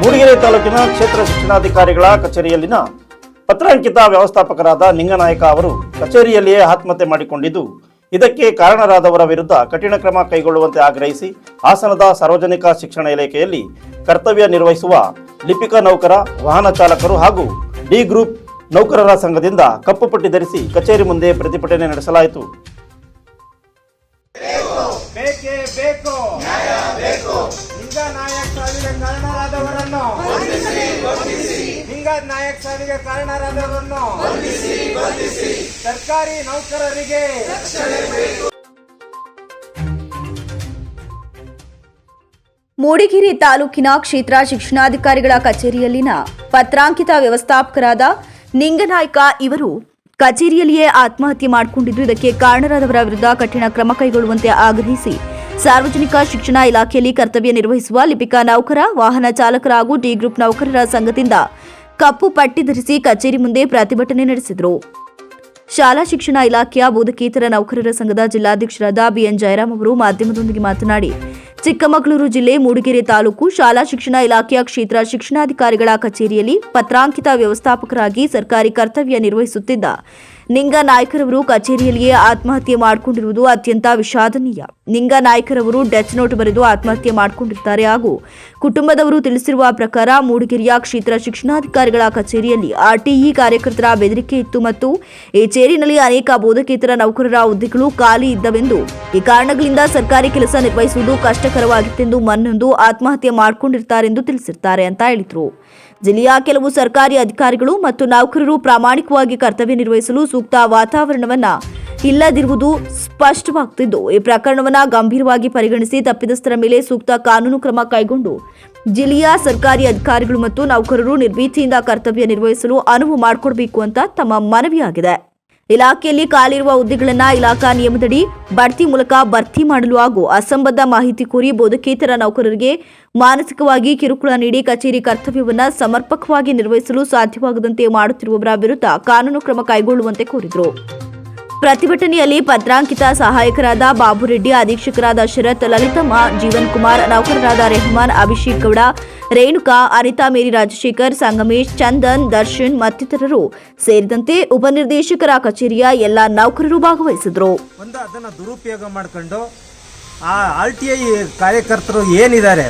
ಮೂಡಿಗೆರೆ ತಾಲೂಕಿನ ಕ್ಷೇತ್ರ ಶಿಕ್ಷಣಾಧಿಕಾರಿಗಳ ಕಚೇರಿಯಲ್ಲಿನ ಪತ್ರಾಂಕಿತ ವ್ಯವಸ್ಥಾಪಕರಾದ ನಿಂಗನಾಯಕ ಅವರು ಕಚೇರಿಯಲ್ಲಿಯೇ ಆತ್ಮಹತ್ಯೆ ಮಾಡಿಕೊಂಡಿದ್ದು, ಇದಕ್ಕೆ ಕಾರಣರಾದವರ ವಿರುದ್ಧ ಕಠಿಣ ಕ್ರಮ ಕೈಗೊಳ್ಳುವಂತೆ ಆಗ್ರಹಿಸಿ ಹಾಸನದ ಸಾರ್ವಜನಿಕ ಶಿಕ್ಷಣ ಇಲಾಖೆಯಲ್ಲಿ ಕರ್ತವ್ಯ ನಿರ್ವಹಿಸುವ ಲಿಪಿಕ ನೌಕರ, ವಾಹನ ಚಾಲಕರು ಹಾಗೂ ಡಿ ಗ್ರೂಪ್ ನೌಕರರ ಸಂಘದಿಂದ ಕಪ್ಪು ಪಟ್ಟಿ ಧರಿಸಿ ಕಚೇರಿ ಮುಂದೆ ಪ್ರತಿಭಟನೆ ನಡೆಸಲಾಯಿತು. ಬೇಕೇ. ನಾಯಕ್ ಸಾವಿಗೆ ಕಾರಣರಾದವರನ್ನು. ನಾಯಕ್ ಸಾವಿಗೆ ಕಾರಣರಾದವರನ್ನು. ಸರ್ಕಾರಿ ನೌಕರರಿಗೆ. ಮೂಡಿಗೆರೆ ತಾಲೂಕಿನ ಕ್ಷೇತ್ರ ಶಿಕ್ಷಣಾಧಿಕಾರಿಗಳ ಕಚೇರಿಯಲ್ಲಿನ ಪತ್ರಾಂಕಿತ ವ್ಯವಸ್ಥಾಪಕರಾದ ನಿಂಗನಾಯ್ಕ ಇವರು ಕಚೇರಿಯಲ್ಲಿಯೇ ಆತ್ಮಹತ್ಯೆ ಮಾಡಿಕೊಂಡಿದ್ದು ಇದಕ್ಕೆ ಕಾರಣರಾದವರ ವಿರುದ್ಧ ಕಠಿಣ ಕ್ರಮ ಕೈಗೊಳ್ಳುವಂತೆ ಆಗ್ರಹಿಸಿ ಸಾರ್ವಜನಿಕ ಶಿಕ್ಷಣ ಇಲಾಖೆಯಲ್ಲಿ ಕರ್ತವ್ಯ ನಿರ್ವಹಿಸುವ ಲಿಪಿಕಾ ನೌಕರ, ವಾಹನ ಚಾಲಕರ ಹಾಗೂ ಡಿ ಗ್ರೂಪ್ ನೌಕರರ ಸಂಘದಿಂದ ಕಪ್ಪು ಪಟ್ಟಿ ಧರಿಸಿ ಕಚೇರಿ ಮುಂದೆ ಪ್ರತಿಭಟನೆ ನಡೆಸಿದರು. ಶಾಲಾ ಶಿಕ್ಷಣ ಇಲಾಖೆಯ ಬೋಧಕೇತರ ನೌಕರರ ಸಂಘದ ಜಿಲ್ಲಾಧ್ಯಕ್ಷರಾದ ಬಿಎನ್ ಜಯರಾಮ್ ಅವರು ಮಾಧ್ಯಮದೊಂದಿಗೆ ಮಾತನಾಡಿ, ಚಿಕ್ಕಮಗಳೂರು ಜಿಲ್ಲೆ ಮೂಡಿಗೆರೆ ತಾಲೂಕು ಶಾಲಾ ಶಿಕ್ಷಣ ಇಲಾಖೆಯ ಕ್ಷೇತ್ರ ಶಿಕ್ಷಣಾಧಿಕಾರಿಗಳ ಕಚೇರಿಯಲ್ಲಿ ಪತ್ರಾಂಕಿತ ವ್ಯವಸ್ಥಾಪಕರಾಗಿ ಸರ್ಕಾರಿ ಕರ್ತವ್ಯ ನಿರ್ವಹಿಸುತ್ತಿದ್ದ ನಿಂಗ ನಾಯ್ಕರವರು ಕಚೇರಿಯಲ್ಲಿಯೇ ಆತ್ಮಹತ್ಯೆ ಮಾಡಿಕೊಂಡಿರುವುದು ಅತ್ಯಂತ ವಿಷಾದನೀಯ. ನಿಂಗ ನಾಯ್ಕರವರು ಡೆತ್ ನೋಟ್ ಬರೆದು ಆತ್ಮಹತ್ಯೆ ಮಾಡಿಕೊಂಡಿರ್ತಾರೆ ಹಾಗೂ ಕುಟುಂಬದವರು ತಿಳಿಸಿರುವ ಪ್ರಕಾರ ಮೂಡಿಗೆರೆಯ ಕ್ಷೇತ್ರ ಶಿಕ್ಷಣಾಧಿಕಾರಿಗಳ ಕಚೇರಿಯಲ್ಲಿ ಆರ್ಟಿಇ ಕಾರ್ಯಕರ್ತರ ಬೆದರಿಕೆ ಇತ್ತು ಮತ್ತು ಈ ಚೇರಿನಲ್ಲಿ ಅನೇಕ ಬೋಧಕೇತರ ನೌಕರರ ಹುದ್ದೆಗಳು ಖಾಲಿ ಇದ್ದವೆಂದು. ಈ ಕಾರಣಗಳಿಂದ ಸರ್ಕಾರಿ ಕೆಲಸ ನಿರ್ವಹಿಸುವುದು ಕಷ್ಟಕರವಾಗಿತ್ತೆಂದು ಮನ್ನೊಂದು ಆತ್ಮಹತ್ಯೆ ಮಾಡಿಕೊಂಡಿರ್ತಾರೆಂದು ತಿಳಿಸಿರ್ತಾರೆ ಅಂತ ಹೇಳಿದರು. ಜಿಲ್ಲೆಯ ಕೆಲವು ಸರ್ಕಾರಿ ಅಧಿಕಾರಿಗಳು ಮತ್ತು ನೌಕರರು ಪ್ರಾಮಾಣಿಕವಾಗಿ ಕರ್ತವ್ಯ ನಿರ್ವಹಿಸಲು ಸೂಕ್ತ ವಾತಾವರಣವನ್ನ ಇಲ್ಲದಿರುವುದು ಸ್ಪಷ್ಟವಾಗುತ್ತಿದ್ದು ಈ ಪ್ರಕರಣವನ್ನು ಗಂಭೀರವಾಗಿ ಪರಿಗಣಿಸಿ ತಪ್ಪಿತಸ್ಥರ ಮೇಲೆ ಸೂಕ್ತ ಕಾನೂನು ಕ್ರಮ ಕೈಗೊಂಡು ಜಿಲ್ಲೆಯ ಸರ್ಕಾರಿ ಅಧಿಕಾರಿಗಳು ಮತ್ತು ನೌಕರರು ನಿರ್ಭೀತಿಯಿಂದ ಕರ್ತವ್ಯ ನಿರ್ವಹಿಸಲು ಅನುವು ಮಾಡಿಕೊಡಬೇಕು ಅಂತ ತಮ್ಮ ಮನವಿಯಾಗಿದೆ. ಇಲಾಖೆಯಲ್ಲಿ ಖಾಲಿರುವ ಹುದ್ದೆಗಳನ್ನು ಇಲಾಖಾ ನಿಯಮದಡಿ ಬಡ್ತಿ ಮೂಲಕ ಭರ್ತಿ ಮಾಡಲು ಹಾಗೂ ಅಸಂಬದ್ಧ ಮಾಹಿತಿ ಕೋರಿ ಬೋಧಕೇತರ ನೌಕರರಿಗೆ ಮಾನಸಿಕವಾಗಿ ಕಿರುಕುಳ ನೀಡಿ ಕಚೇರಿ ಕರ್ತವ್ಯವನ್ನು ಸಮರ್ಪಕವಾಗಿ ನಿರ್ವಹಿಸಲು ಸಾಧ್ಯವಾಗದಂತೆ ಮಾಡುತ್ತಿರುವವರ ವಿರುದ್ಧ ಕಾನೂನು ಕ್ರಮ ಕೈಗೊಳ್ಳುವಂತೆ ಕೋರಿದರು. ಪ್ರತಿಭಟನೆಯಲ್ಲಿ ಪತ್ರಾಂಕಿತ ಸಹಾಯಕರಾದ ಬಾಬುರೆಡ್ಡಿ, ಅಧೀಕ್ಷಕರಾದ ಶರತ್, ಲಲಿತಮ್ಮ ಜೀವನ್ ಕುಮಾರ್ ನೌಕರರಾದ ರೆಹಮಾನ್, ಅಭಿಷೇಕ್ ಗೌಡ ರೇಣುಕಾ, ಅನಿತಾ ಮೇರಿ, ರಾಜಶೇಖರ್, ಸಂಗಮೇಶ್, ಚಂದನ್, ದರ್ಶನ್ ಮತ್ತಿತರರು ಸೇರಿದಂತೆ ಉಪನಿರ್ದೇಶಕರ ಕಚೇರಿಯ ಎಲ್ಲ ನೌಕರರು ಭಾಗವಹಿಸಿದರು. ಒಂದು ಅದನ್ನು ದುರುಪಯೋಗ ಮಾಡ್ಕೊಂಡು ಆ ಆರ್ ಟಿ ಐ ಕಾರ್ಯಕರ್ತರು ಏನಿದ್ದಾರೆ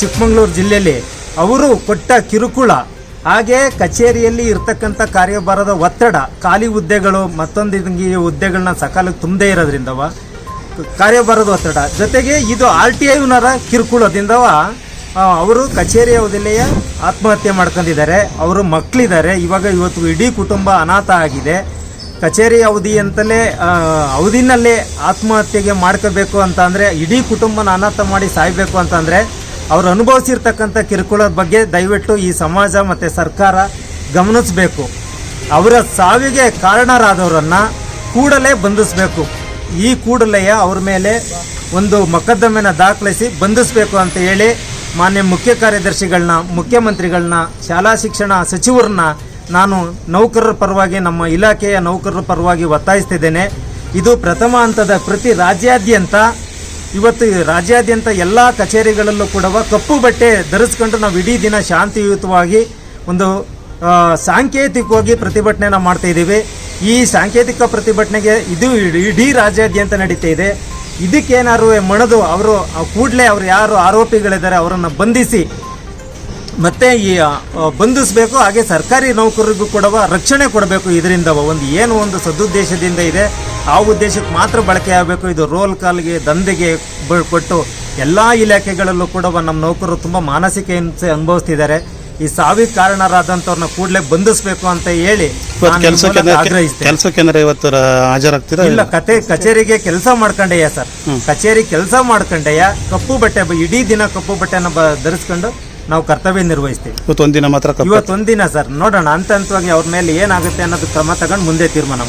ಚಿಕ್ಕಮಗಳೂರು ಜಿಲ್ಲೆಯಲ್ಲಿ, ಅವರು ಕೊಟ್ಟ ಕಿರುಕುಳ, ಹಾಗೆ ಕಚೇರಿಯಲ್ಲಿ ಇರ್ತಕ್ಕಂಥ ಕಾರ್ಯಭಾರದ ಒತ್ತಡ, ಖಾಲಿ ಹುದ್ದೆಗಳು ಮತ್ತೊಂದು ಹುದ್ದೆಗಳನ್ನ ಸಕಾಲಕ್ಕೆ ತುಂಬದೇ ಇರೋದ್ರಿಂದವ, ಕಾರ್ಯಭಾರದ ಒತ್ತಡ, ಜೊತೆಗೆ ಇದು ಆರ್ ಟಿ ಐನರ ಕಿರುಕುಳದಿಂದವ ಅವರು ಕಚೇರಿ ಅವಧಿಯಲ್ಲಿಯೇ ಆತ್ಮಹತ್ಯೆ ಮಾಡ್ಕೊಂಡಿದ್ದಾರೆ. ಅವರು ಮಕ್ಕಳಿದ್ದಾರೆ. ಇವಾಗ ಇವತ್ತು ಇಡೀ ಕುಟುಂಬ ಅನಾಥ ಆಗಿದೆ. ಕಚೇರಿ ಅವಧಿ ಅಂತಲೇ ಅವಧಿನಲ್ಲೇ ಆತ್ಮಹತ್ಯೆಗೆ ಮಾಡ್ಕೋಬೇಕು ಅಂತ ಅಂದರೆ ಇಡೀ ಕುಟುಂಬನ ಅನಾಥ ಮಾಡಿ ಸಾಯಬೇಕು ಅಂತಂದರೆ, ಅವರು ಅನುಭವಿಸಿರ್ತಕ್ಕಂಥ ಕಿರುಕುಳದ ಬಗ್ಗೆ ದಯವಿಟ್ಟು ಈ ಸಮಾಜ ಮತ್ತು ಸರ್ಕಾರ ಗಮನಿಸಬೇಕು. ಅವರ ಸಾವಿಗೆ ಕಾರಣರಾದವರನ್ನು ಕೂಡಲೇ ಬಂಧಿಸಬೇಕು. ಈ ಕೂಡಲೇ ಅವ್ರ ಮೇಲೆ ಒಂದು ಮೊಕದ್ದಮೆನ ದಾಖಲಿಸಿ ಬಂಧಿಸಬೇಕು ಅಂತ ಹೇಳಿ ಮಾನ್ಯ ಮುಖ್ಯ ಕಾರ್ಯದರ್ಶಿಗಳನ್ನ, ಮುಖ್ಯಮಂತ್ರಿಗಳನ್ನ, ಶಾಲಾ ಶಿಕ್ಷಣ ಸಚಿವರನ್ನ ನಾನು ನೌಕರರ ಪರವಾಗಿ ನಮ್ಮ ಇಲಾಖೆಯ ನೌಕರರ ಪರವಾಗಿ ಒತ್ತಾಯಿಸ್ತಿದ್ದೇನೆ. ಇದು ಪ್ರಥಮ ಹಂತದ ಪ್ರತಿ ರಾಜ್ಯಾದ್ಯಂತ, ಇವತ್ತು ರಾಜ್ಯಾದ್ಯಂತ ಎಲ್ಲ ಕಚೇರಿಗಳಲ್ಲೂ ಕೂಡ ಕಪ್ಪು ಬಟ್ಟೆ ಧರಿಸ್ಕೊಂಡು ನಾವು ಇಡೀ ದಿನ ಶಾಂತಿಯುತವಾಗಿ ಒಂದು ಸಾಂಕೇತಿಕವಾಗಿ ಪ್ರತಿಭಟನೆ ಮಾಡ್ತಾ ಇದ್ದೀವಿ ಈ ಸಾಂಕೇತಿಕ ಪ್ರತಿಭಟನೆಗೆ ಇದು ಇಡೀ- ರಾಜ್ಯಾದ್ಯಂತ ನಡೀತಾ ಇದೆ. ಇದಕ್ಕೇನಾದ್ರು ಮಣದು ಅವರು ಕೂಡಲೇ ಅವರು ಯಾರು ಆರೋಪಿಗಳಿದ್ದಾರೆ ಅವರನ್ನು ಬಂಧಿಸಿ ಮತ್ತೆ ಈ ಬಂಧಿಸಬೇಕು, ಹಾಗೆ ಸರ್ಕಾರಿ ನೌಕರರಿಗೂ ಕೂಡ ರಕ್ಷಣೆ ಕೊಡಬೇಕು ಇದರಿಂದ ಒಂದು ಏನು ಒಂದು ಸದುದ್ದೇಶದಿಂದ ಇದೆ, ಆ ಉದ್ದೇಶಕ್ಕೆ ಮಾತ್ರ ಬಳಕೆ ಆಗಬೇಕು. ಇದು ರೋಲ್ ಕಾಲ್ಗೆ, ದಂಧೆಗೆ ಕೊಟ್ಟು ಎಲ್ಲ ಇಲಾಖೆಗಳಲ್ಲೂ ಕೂಡ ನಮ್ಮ ನೌಕರರು ತುಂಬ ಮಾನಸಿಕ ಹಿಂಸೆ ಅನುಭವಿಸ್ತಿದ್ದಾರೆ. ಈ ಸಾವಿಗೆ ಕಾರಣರಾದಂಥವ್ರನ್ನ ಕೂಡಲೇ ಬಂಧಿಸಬೇಕು ಅಂತ ಹೇಳಿ ಕೆಲಸಕ್ಕೆ ಇವತ್ತು ಹಾಜರಾಗ್ತೀರಾ ಇಲ್ಲ ಕತೆ ಕಚೇರಿಗೆ ಕೆಲಸ ಮಾಡ್ಕೊಂಡೆಯ ಸರ್. ಕಚೇರಿ ಕೆಲಸ ಮಾಡ್ಕೊಂಡೆಯ ಕಪ್ಪು ಬಟ್ಟೆ ಇಡೀ ದಿನ ಕಪ್ಪು ಬಟ್ಟೆನ ಬ ಧರಿಸ್ಕೊಂಡು ನಾವು ಕರ್ತವ್ಯ ನಿರ್ವಹಿಸ್ತೀವಿ. ಇವತ್ತು ಒಂದಿನ ಮಾತ್ರ ಇವತ್ತೊಂದಿನ ಸರ್ ನೋಡೋಣ ಹಂತ ಹಂತವಾಗಿ ಅವ್ರ ಮೇಲೆ ಏನಾಗುತ್ತೆ ಅನ್ನೋದು ಕ್ರಮ ತಗೊಂಡು ಮುಂದೆ ತೀರ್ಮಾನ